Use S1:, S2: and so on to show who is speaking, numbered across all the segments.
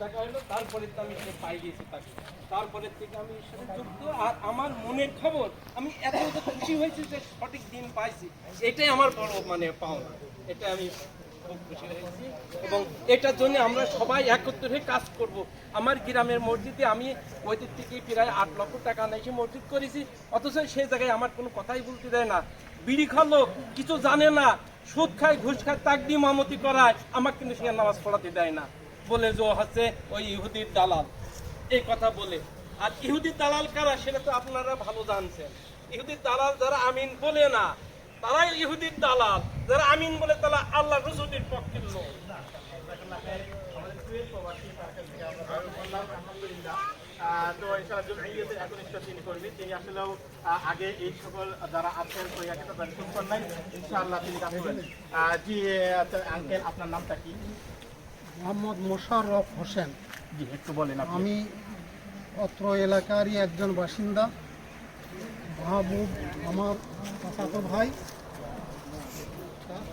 S1: দেখা হলো, তারপরে তো আমি পাই গেছি তাকে। তারপরে থেকে আমি সাথে যুক্ত, আর আমার মনের খবর, আমি এত খুশি হয়েছি যে সঠিক দিন পাইছি। এটাই আমার বড় মানে পাওনা। এটা আমি খুব খুশি হয়েছি। এবং এটার জন্য আমরা সবাই একত্র হয়ে কাজ করব। আমার গ্রামের মসজিদে আমি ওই দিক থেকে প্রায় আট লক্ষ টাকা নাকি মসজিদ করেছি। অথচ সেই জায়গায় আমার কোনো কথাই বলতে দেয় না। বিড়ি খালো, কিছু জানে না। সুদ খায়, ঘুষ খায় তাকদি মামতি করায়। আমাকে কিন্তু সে নামাজ পড়াতে দেয় না। বলে যে হচ্ছে ওই ইহুদির দালাল। এই কথা বলে। আর ইহুদির দালাল কারা সেটা তো আপনারা ভালো জানছেন। ইহুদির দালাল যারা আমিন বলে না, তারাই ইহুদির দালাল। যারা আমিন বলে তারা আল্লাহ রসুলের পক্ষের লোক।
S2: তিনি আসলেও আগে এই সকল যারা আছেন তিনি জি আঙ্কেল, আপনার নামটা কি?
S3: মোহাম্মদ মোশাররফ হোসেন।
S2: জি একটু বলেন
S3: আমি অত্র এলাকারই একজন বাসিন্দা। মাহবুব আমার চাচাতো ভাই।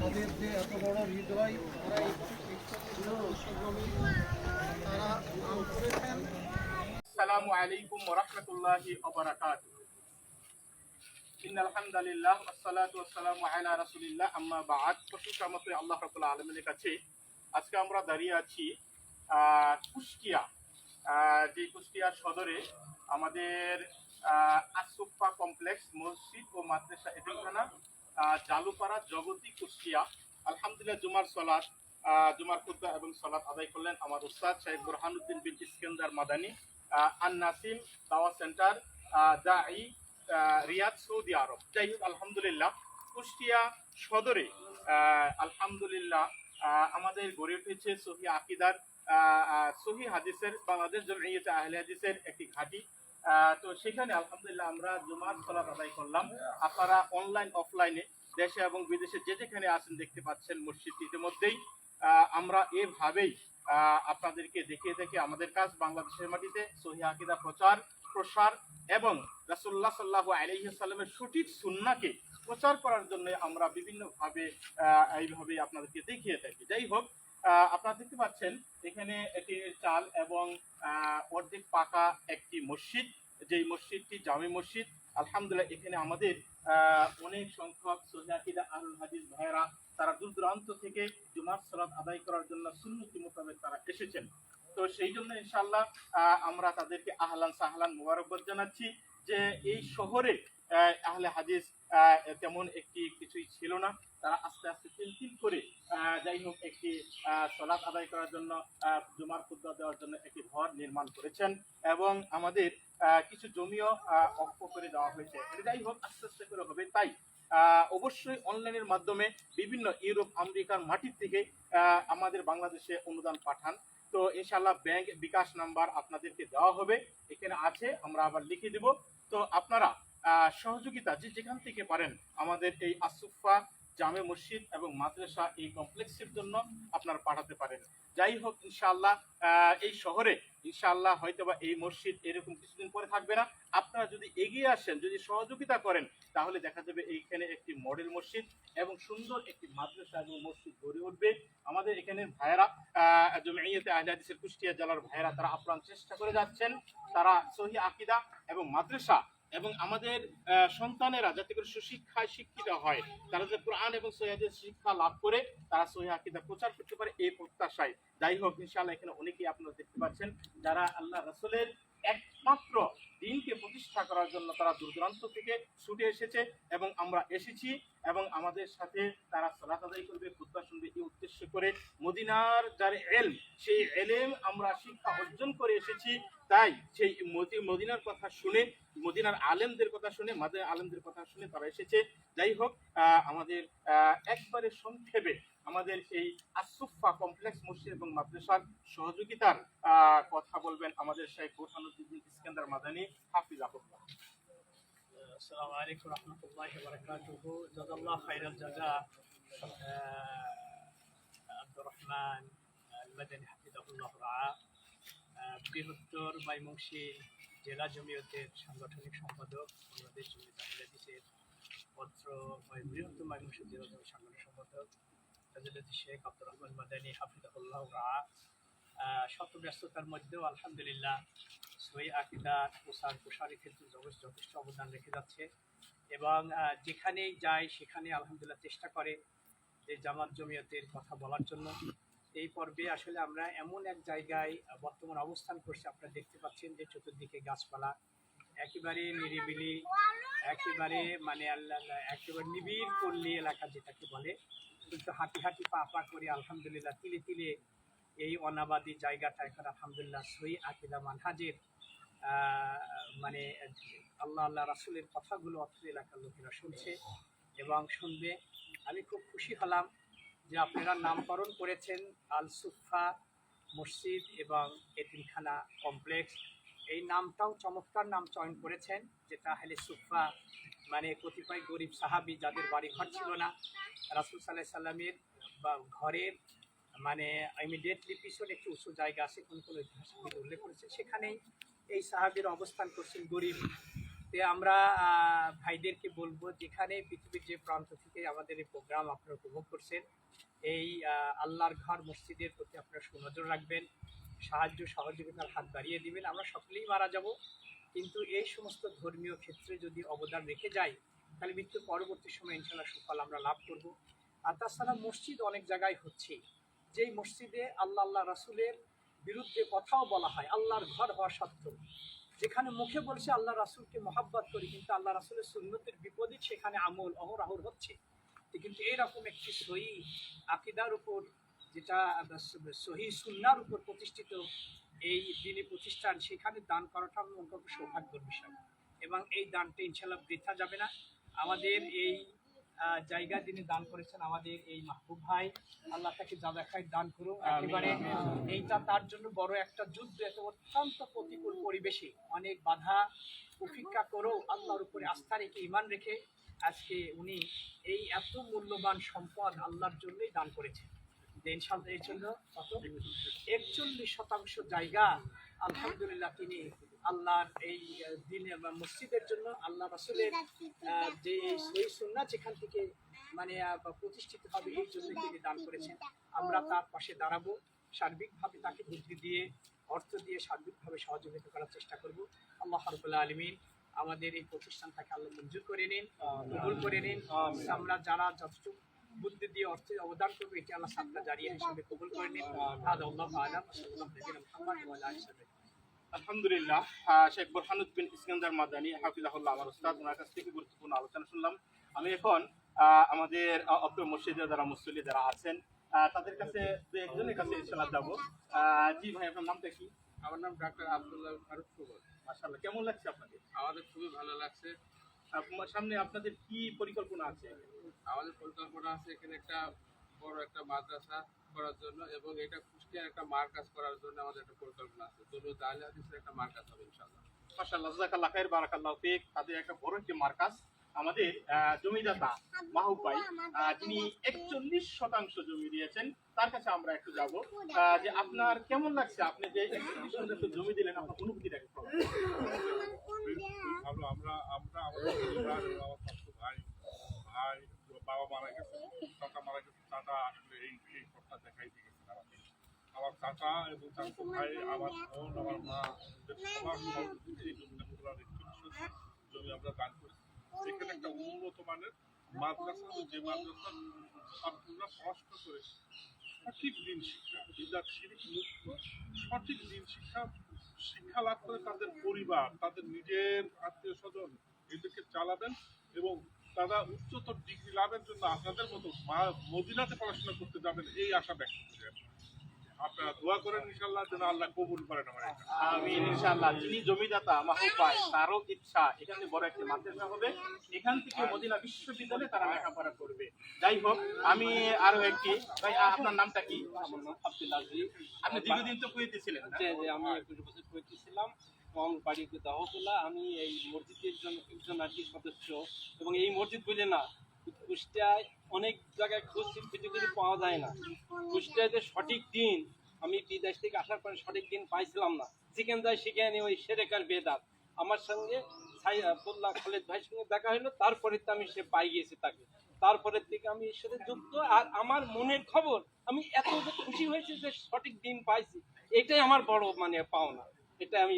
S3: তাদের যে এত বড় হৃদয় তারা করেছেন।
S2: আসসালামু আলাইকুম ওয়া রাহমাতুল্লাহি ওয়া বারাকাতুহু। ইন্নাল হামদালিল্লাহ ওয়াসসালাতু ওয়াসসালামু আলা রাসূলিল্লাহ আম্মা বা'দ। প্রশংসা মতে আল্লাহ রাব্বুল আলামিনের কাছে আজকে আমরা দাঁড়িয়ে আছি কুষ্টিয়া যে কুষ্টিয়া সদরে আমাদের আসুফা কমপ্লেক্স মসজিদ ও মাদ্রাসা এতিমখানা জালুপাড়া জগতী কুষ্টিয়া। আলহামদুলিল্লাহ জুমার আহ, জুমার খুদ্া এবং সলাত আদায় করলেন আমার উস্তাদ শাহেদ বুরহানুদ্দিন বিন Iskandar Madani an Naseem Dawah centre আহ, দাই রিয়াদ সৌদি আরব। যাই হোক আলহামদুলিল্লাহ কুষ্টিয়া সদরে আলহামদুলিল্লাহ আমাদের গড়ে উঠেছে সহি আকিদার সহি হাদিসের বাংলাদেশ জমিয়তে আহলে হাদিসের একটি ঘাঁটি। তো সেখানে আলহামদুলিল্লাহ আমরা জুমার সলাত আদায় করলাম। আপনারা অনলাইন অফলাইনে দেশে এবং বিদেশে যে যেখানে আছেন দেখতে পাচ্ছেন মসজিদ ইতিমধ্যেই। আমরা এভাবেই আপনাদেরকে দেখিয়ে দেখে আমাদের কাজ বাংলাদেশের মাটিতে সহি আকিদা প্রচার, প্রসার এবং রাসুল্লাহ সাল্লাহ আলহিসাল্লামের সঠিক সুন্নাকে প্রচার করার জন্য আমরা বিভিন্নভাবে এইভাবে আপনাদেরকে দেখিয়ে থাকি। যাই হোক আপনারা দেখতে পাচ্ছেন, এখানে একটি চাল এবং অর্ধেক পাকা একটি মসজিদ। যেই মসজিদটি জামে মসজিদ, আলহামদুলিল্লাহ এখানে আমাদের অনেক সংখ্যক সোজাকিদা আহুল হাদিস ভাইয়েরা তারা দূর দূরান্ত থেকে জুমার সালাত আদায় করার জন্য সুন্নতি মোতাবেক তারা এসেছেন। তো সেই জন্য ইনশাআল্লাহ আহ, আমরা তাদেরকে আহলান সাহলান মোবারকবাদ জানাচ্ছি যে এই শহরে আহলে হাদিস তেমন একটি কিছুই ছিল না। তারা আস্তে আস্তে তিল করে যাই হোক একটি সলাৎ আদায় করার জন্য জুমার খুদ্া দেওয়ার জন্য একটি ঘর নির্মাণ করেছেন এবং আমাদের কিছু জমিও অক্ষ করে দেওয়া হয়েছে। যাই হোক আস্তে আস্তে করে হবে তাই। অবশ্যই অনলাইনের মাধ্যমে বিভিন্ন ইউরোপ, আমেরিকার মাটির থেকে আমাদের বাংলাদেশে অনুদান পাঠান। তো ইনশাল্লাহ ব্যাংক বিকাশ নাম্বার আপনাদেরকে দেওয়া হবে। এখানে আছে, আমরা আবার লিখে দেব। তো আপনারা সহযোগিতা যে যেখান থেকে পারেন আমাদের এই আসুফা জামে মসজিদ এবং মাদ্রাসা এই কমপ্লেক্সের জন্য আপনারা পাঠাতে পারেন। যাই হোক, ইনশাআল্লাহ এই শহরে, ইনশাআল্লাহ হয়তোবা এই মসজিদ এরকম কিছুদিন পরে থাকবে না। আপনারা যদি এগিয়ে আসেন, যদি সহযোগিতা করেন, তাহলে দেখা যাবে এইখানে একটি মডেল মসজিদ এবং সুন্দর একটি মাদ্রাসা এবং মসজিদ গড়ে উঠবে। আমাদের এখানে ভাইয়েরা জমিয়তে আহলে হাদিসের কুষ্টিয়া জেলার ভাইয়েরা, তারা আপ্রাণ চেষ্টা করে যাচ্ছেন। তারা সহি আকিদা এবং মাদ্রাসা এবং আমাদের সন্তানেরা যাতে করে সুশিক্ষায় শিক্ষিত হয়, তারা যে কোরআন এবং সহিদের শিক্ষা লাভ করে, তারা সহি আকিদা প্রচার করতে পারে এই প্রত্যাশায়। যাই হোক, ইনশাআল্লাহ এখানে অনেকেই আপনারা দেখতে পাচ্ছেন, যারা আল্লাহ রসুলের একমাত্র দিনকে প্রতিষ্ঠা করার জন্য তারা দূর দূরান্ত থেকে ছুটে এসেছে এবং আমরা এসেছি এবং আমাদের সাথে তারা সালাত আদায় করবে খুদ্া শুনবে এই উদ্দেশ্য করে মদিনার যার এলম, সেই এলেম আমরা শিক্ষা অর্জন করে এসেছি। তাই সেই মদি- মদিনার কথা শুনে, মদিনার আলেমদের কথা শুনে মাদের আলেমদের কথা শুনে তারা এসেছে। যাই হোক আমাদের একবারে সংক্ষেপে আমাদের এই আসুফা কমপ্লেক্স মসজিদ এবং মাদ্রাসার সহযোগিতার আহ, কথা বলবেন আমাদের শেখ বুরহানুদ্দিন ইস্কান্দার মাদানী হাফিজ আহুল্লাহ
S4: السلام عليكم ورحمة الله وبركاته جزا الله خير الجزاء آه، عبد الرحمن المدني حفظه الله رعاه আহ, বৃহত্তর ময়মনসি জেলা জমিয়তের সাংগঠনিক সম্পাদক বাংলাদেশ জমিয়ত আহলাদিসের পত্র ময়- বৃহত্তর ময়মনসি জেলা জমিয়ত সাংগঠনিক সম্পাদক হাজরত শেখ আব্দুর রহমান মাদানী হাফিজাহুল্লাহ রা। শত ব্যস্ততার মধ্যেও আলহামদুলিল্লাহ সই আকিদা প্রসার প্রসারের ক্ষেত্রে যথেষ্ট যথেষ্ট অবদান রেখে যাচ্ছে। এবং যেখানেই যায় সেখানে আলহামদুলিল্লাহ চেষ্টা করে যে জামাত জমিয়তের কথা বলার জন্য। এই পর্বে আসলে আমরা এমন এক জায়গায় বর্তমান অবস্থান করছি আপনারা দেখতে পাচ্ছেন যে চতুর্দিকে গাছপালা। একেবারে নিরিবিলি একেবারে মানে আল্লাহ, একেবারে নিবিড় পল্লী এলাকা যেটাকে বলে। কিন্তু হাঁটি হাঁটি পা পা করে আলহামদুলিল্লাহ তিলে তিলে এই অনাবাদী জায়গাটা এখন আলহামদুলিল্লাহ সই আকিদা মানহাজের মানে আল্লাহ আল্লাহ রাসুলের কথাগুলো অত্র এলাকার লোকেরা শুনছে এবং শুনবে। আমি খুব খুশি হলাম যে আপনারা নামকরণ করেছেন আল সুফা মসজিদ এবং এতিমখানা কমপ্লেক্স। এই নামটাও চমৎকার নাম চয়ন করেছেন, যেটা হলে সুফা মানে কতিপয় গরিব সাহাবি যাদের বাড়ি ঘর ছিল না, রাসুল সাল্লাহ সাল্লামের বা ঘরের মানে ইমিডিয়েটলি পিছনে একটু উঁচু জায়গা আছে, কোন কোনো ইতিহাসবিদ উল্লেখ করেছে, সেখানেই এই সাহাবির অবস্থান করছেন গরিব। তে আমরা ভাইদেরকে বলব, যেখানে পৃথিবীর যে প্রান্ত থেকে আমাদের এই প্রোগ্রাম আপনারা উপভোগ করছেন, এই আল্লাহর ঘর মসজিদের প্রতি আপনারা সুনজর রাখবেন, সাহায্য সহযোগিতার হাত বাড়িয়ে দিবেন, আমরা সকলেই মারা যাব। কিন্তু এই সমস্ত ধর্মীয় ক্ষেত্রে যদি অবদান রেখে যাই, তাহলে মৃত্যুর পরবর্তী সময় ইনশাল্লাহ সুফল আমরা লাভ করব। আর তাছাড়া মসজিদ অনেক জায়গায় হচ্ছে, যেই মসজিদে আল্লাহ আল্লাহ রাসুলের বিরুদ্ধে কথাও বলা হয়, আল্লাহর ঘর হওয়া সত্ত্বেও। যেখানে মুখে বলছে আল্লাহ রাসুলকে মহাব্বত করি, কিন্তু আল্লাহ রাসুলের সুন্নতির বিপরীত সেখানে আমল অহরাহর হচ্ছে। কিন্তু এইরকম একটি সহি আকিদার উপর, যেটা সহি সুন্নার উপর প্রতিষ্ঠিত এই দিনী প্রতিষ্ঠান সেখানে দান করাটা অন্তত সৌভাগ্যের বিষয়। এবং এই দানটা ইনশাল্লাহ বৃথা যাবে না। আমাদের এই জায়গা যিনি দান করেছেন আমাদের এই মাহবুব ভাই আল্লাহ তাকে যা দেখায় দান করুন একেবারে এইটা তার জন্য বড় একটা যুদ্ধ এত অত্যন্ত প্রতিকূল পরিবেশে অনেক বাধা উপেক্ষা করেও আল্লাহর উপরে আস্থা রেখে ইমান রেখে আজকে উনি এই এত মূল্যবান সম্পদ আল্লাহর জন্যই দান করেছেন। ইনশাল্লাহ এই জন্য একচল্লিশ শতাংশ জায়গা, আলহামদুলিল্লাহ, তিনি আল্লাহর এই দিনে বা মসজিদের জন্য আল্লাহ রাসুলের যে সই সুন্নাহ যেখান থেকে মানে প্রতিষ্ঠিত হবে, এই জন্য তিনি দান করেছেন। আমরা তার পাশে দাঁড়াবো, সার্বিকভাবে তাকে বুদ্ধি দিয়ে, অর্থ দিয়ে সার্বিকভাবে সহযোগিতা করার চেষ্টা করব। আল্লাহ হরবুল্লাহ আলমিন আমাদের এই প্রতিষ্ঠানটাকে আল্লাহ মঞ্জুর করে নিন, কবুল করে নিন। আমরা যারা যতটুকু বুদ্ধি দিয়ে অর্থে অবদান করব এটি আল্লাহ সাতটা জারিয়ে হিসেবে কবুল করে নিন। আল্লাহ আলাম।
S2: আলহামদুলিল্লাহ শেখ বোরহানুদ্দিন বিন ইসকান্দার মাদানী হাফিজাহুল্লাহ আমার উস্তাদ ওনার কাছ থেকে গুরুত্বপূর্ণ আলোচনা শুনলাম। আমি এখন আহ, আমাদের অত্র মসজিদে যারা মুসল্লি যারা আছেন তাদের কাছে দু একজনের কাছে ইনশাল্লাহ যাব। জি ভাই আপনার নামটা কি?
S5: আমার নাম ডাক্তার আব্দুল্লাহ ফারুক
S2: মাশাআল্লাহ কেমন লাগছে আপনাদের?
S5: আমাদের খুবই ভালো লাগছে।
S2: সামনে আপনাদের কি পরিকল্পনা আছে?
S5: আমাদের পরিকল্পনা আছে এখানে একটা বড় একটা মাদ্রাসা করার জন্য এবং এটা কুষ্টিয়ার একটা মার্কাজ করার জন্য আমাদের একটা পরিকল্পনা আছে। তবু দাহলে হাদিসের একটা মার্কাজ হবে ইনশাআল্লাহ।
S2: মাশাআল্লাহ জাযাকাল্লাহ খাইর বারাকাল্লাহ ফিক। তাদের একটা বড় একটি মার্কাজ। আমাদের জমিদাতা মাহবুব ভাই যিনি একচল্লিশ শতাংশ জমি দিয়েছেন তার কাছে আমরা একটু যাব। যে আপনার কেমন লাগছে? আপনি যে একচল্লিশ শতাংশ জমি দিলেন আপনার অনুভূতিটা
S6: আমরা আমরা আমাদের পরিবার আমার স্বাস্থ্য ভাই ভাই বাবা মারা গেছে চাচা মারা গেছে চাচা আসলে এই এই সবটা দেখাই দিয়ে আমাকে। আমার চাচা এবং চাচা ভাই আমার বোন আমার মা সবার জমি আমরা দান করেছি। সেখানে একটা উন্নত মানের মাদ্রাসা যে মাদ্রাসা ছাত্ররা কষ্ট করে সঠিক দিন শিক্ষা শিরিক মুক্ত, সঠিক দিন শিক্ষা শিক্ষা লাভ করে তাদের পরিবার, তাদের নিজের আত্মীয় স্বজন এদেরকে চালাবেন এবং তারা উচ্চতর ডিগ্রি লাভের জন্য আপনাদের মতো মদিনাতে পড়াশোনা করতে যাবেন, এই আশা ব্যক্ত করি আমি। আপনারা দোয়া করেন ইনশাল্লাহ যেন আল্লাহ কবুল করেন আমার এটা।
S2: আমিন যিনি জমিদাতা মাহবুব ভাই তারও ইচ্ছা এখানে বড় একটি মাদ্রাসা হবে। এখান থেকে মদিনা বিশ্ববিদ্যালয়ে তারা লেখাপড়া করবে। যাই হোক আমি আরও একটি ভাই আপনার নামটা কি?
S1: আমার নাম
S2: আপনি দীর্ঘদিন তো কুয়েতে ছিলেন না?
S1: যে যে আমি একুশ বছর এই মসজিদের জন্য একজন আর কি সদস্য। এবং এই মসজিদ বলে না কুষ্টিয়ায় অনেক জায়গায় খুঁজছি খুঁজে খুঁজে পাওয়া যায় না। কুষ্টিয়ায় যে সঠিক দিন, আমি বিদেশ থেকে আসার পরে সঠিক দিন পাইছিলাম না। যেখানে যাই সেখানে ওই সেরেকার বেদাত। আমার সঙ্গে বললাম খালেদ ভাইয়ের সঙ্গে দেখা হলো তারপরে তো আমি সে পাই গিয়েছি তাকে। তারপরের থেকে আমি এর সাথে যুক্ত, আর আমার মনের খবর, আমি এত খুশি হয়েছি যে সঠিক দিন পাইছি, এটাই আমার বড় মানে পাওনা। এটা আমি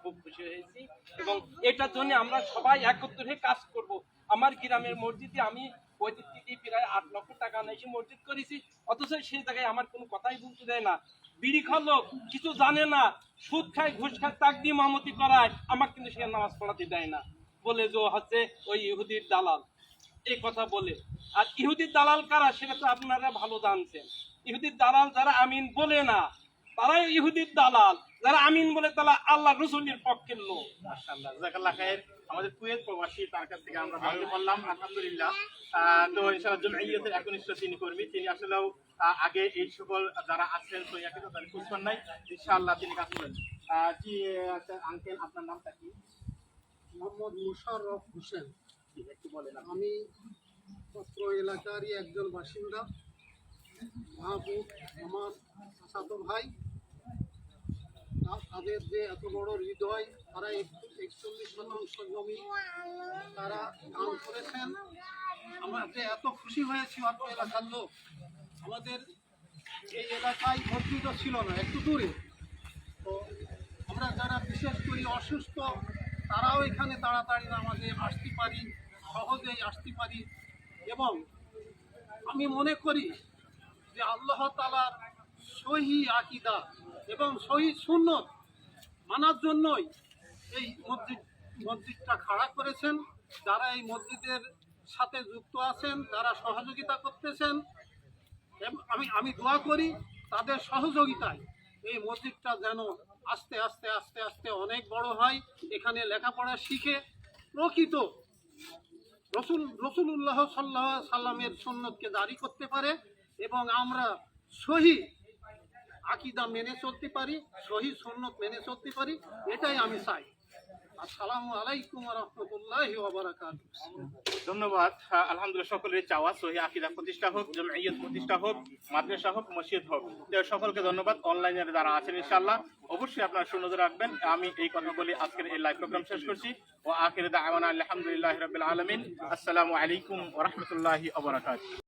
S1: খুব খুশি হয়েছি এবং এটার জন্য আমরা সবাই একত্র হয়ে কাজ করব। আমার গ্রামের মসজিদে আমি থেকে প্রায় আট লক্ষ টাকা নিয়েছি মসজিদ করেছি। অথচ সেই জায়গায় আমার কোনো কথাই বলতে দেয় না। বিড়ি খালো কিছু জানে না। সুদ খায়, ঘুষ খায়, তাক দিয়ে মামতি করায়। আমাকে কিন্তু সে নামাজ পড়াতে দেয় না। বলে যে হচ্ছে ওই ইহুদির দালাল। এই কথা বলে। আর ইহুদির দালাল কারা, সেটা তো আপনারা ভালো জানছেন। ইহুদির দালাল যারা আমিন বলে না, তারাই ইহুদির দালাল। যারা আমিন বলে তারা আল্লাহ রসুলের পক্ষের লোক।
S2: আমাদের কুয়েত প্রবাসী, তার কাছ থেকে আমরা জানতে পারলাম। আলহামদুলিল্লাহ। তো ইনশাআল্লাহ জমঈয়তের একনিষ্ঠ তিনি কর্মী। তিনি আসলেও আগে এই সকল যারা আছেন তো তাদের খুঁজবেন নাই। ইনশাআল্লাহ তিনি কাজ করেন। জি আচ্ছা আঙ্কেল আপনার নামটা কি?
S3: মোহাম্মদ মুশাররফ হোসেন।
S2: একটু বলেন
S3: আমি অত্র এলাকারই একজন বাসিন্দা। মাহবুব, আমার চাচাতো ভাই। তাদের যে এত বড় হৃদয়, তারা একচল্লিশ শতাংশ জমি তারা দান করেছেন। আমরা যে এত খুশি হয়েছি অত্র এলাকার লোক। আমাদের এই এলাকায় মসজিদও ছিল না, একটু দূরে। তো আমরা যারা বিশেষ করি অসুস্থ, তারাও এখানে তাড়াতাড়ি নামাজে আসতে পারি, সহজেই আসতে পারি। এবং আমি মনে করি যে আল্লাহ তালার সহি আকিদা এবং শহীদ সুন্নত মানার জন্যই এই মসজিদ, মসজিদটা খাড়া করেছেন। যারা এই মসজিদের সাথে যুক্ত আছেন যারা সহযোগিতা করতেছেন। আমি আমি দোয়া করি তাদের সহযোগিতায় এই মসজিদটা যেন আস্তে আস্তে আস্তে আস্তে অনেক বড় হয়। এখানে লেখাপড়া শিখে প্রকৃত রসুল রসুল্লাহ সাল্লাহ সাল্লামের সন্ন্যতকে জারি করতে পারে এবং আমরা সহি আকিদা মেনে চলতে পারি সহি সন্ন্যত মেনে চলতে পারি এটাই আমি চাই। আসসালামু আলাইকুম রহমতুল্লাহ ওবরাকাত
S2: ধন্যবাদ। আহ, আলহামদুলিল্লাহ সকলের চাওয়া সহি আকিদা প্রতিষ্ঠা হোক জমঈয়ত প্রতিষ্ঠা হোক মাদ্রাসা হোক মসজিদ হোক। সকলকে ধন্যবাদ। অনলাইনে যারা আছেন ইনশাআল্লাহ অবশ্যই আপনারা সুনজর রাখবেন। আমি এই কথা বলে আজকের এই লাইভ প্রোগ্রাম শেষ করছি। ও আখির দাওয়ানা আলহামদুলিল্লাহ রাব্বিল আলমিন। আসসালামু আলাইকুম ওয়া রাহমাতুল্লাহি ওয়া বারাকাতুহু।